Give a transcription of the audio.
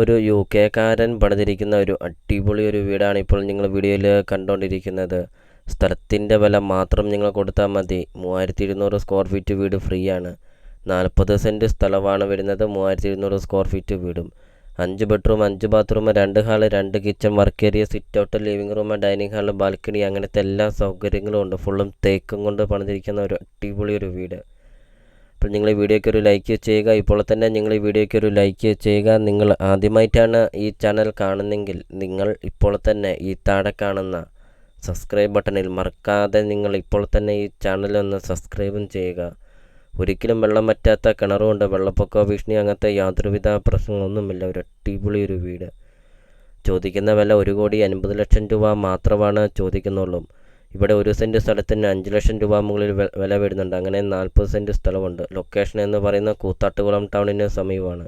ഒരു യു കെക്കാരൻ പണിതിരിക്കുന്ന ഒരു അടിപൊളി ഒരു വീടാണ് ഇപ്പോൾ നിങ്ങൾ വീഡിയോയിൽ കണ്ടുകൊണ്ടിരിക്കുന്നത് സ്ഥലത്തിന്റെ വില മാത്രം നിങ്ങൾ കൊടുത്താൽ മതി. മൂവായിരത്തി ഇരുന്നൂറ് സ്ക്വയർ ഫീറ്റ് വീട് ഫ്രീ ആണ് നാൽപ്പത് സെന്റ് സ്ഥലമാണ് വരുന്നത് മൂവായിരത്തി ഇരുന്നൂറ് സ്ക്വയർ ഫീറ്റ് വീടും. അഞ്ച് ബെഡ്റൂം അഞ്ച് ബാത്റൂം രണ്ട് ഹാൾ രണ്ട് kitchen work area sit out living room dining hall balcony അങ്ങനത്തെ എല്ലാ സൗകര്യങ്ങളും ഉണ്ട്. ഫുള്ളും തേക്കും കൊണ്ട് പണിതിരിക്കുന്ന ഒരു അടിപൊളി ഒരു വീട്. അപ്പോൾ നിങ്ങൾ ഈ വീഡിയോയ്ക്ക് ഒരു ലൈക്ക് ചെയ്യുക. ഇപ്പോൾ തന്നെ നിങ്ങൾ ഈ വീഡിയോയ്ക്ക് ഒരു ലൈക്ക് ചെയ്യുക. നിങ്ങൾ ആദ്യമായിട്ടാണ് ഈ ചാനൽ കാണുന്നെങ്കിൽ നിങ്ങൾ ഇപ്പോൾ തന്നെ ഈ താഴെ കാണുന്ന സബ്സ്ക്രൈബ് ബട്ടണിൽ മറക്കാതെ നിങ്ങൾ ഇപ്പോൾ തന്നെ ഈ ചാനൽ ഒന്ന് സബ്സ്ക്രൈബും ചെയ്യുക. ഒരിക്കലും വെള്ളം പറ്റാത്ത കിണറുമുണ്ട് വെള്ളപ്പൊക്ക ഭീഷണി അങ്ങനത്തെ യാതൊരുവിധ പ്രശ്നങ്ങളൊന്നുമില്ല. ഒരു അടിപൊളി ഒരു വീട്. ചോദിക്കുന്ന വില ഒരു കോടി അൻപത് ലക്ഷം രൂപ മാത്രമാണ് ചോദിക്കുന്നുള്ളൂ. ഇവിടെ ഒരു സെന്റ് സ്ഥലത്തിന് അഞ്ച് ലക്ഷം രൂപ മുകളിൽ വില വരുന്നുണ്ട് അങ്ങനെ നാൽപ്പത് സെന്റ് സ്ഥലമുണ്ട്. ലൊക്കേഷൻ എന്ന് പറയുന്ന കൂത്താട്ടുകുളം ടൗണിന് സമീപമാണ്.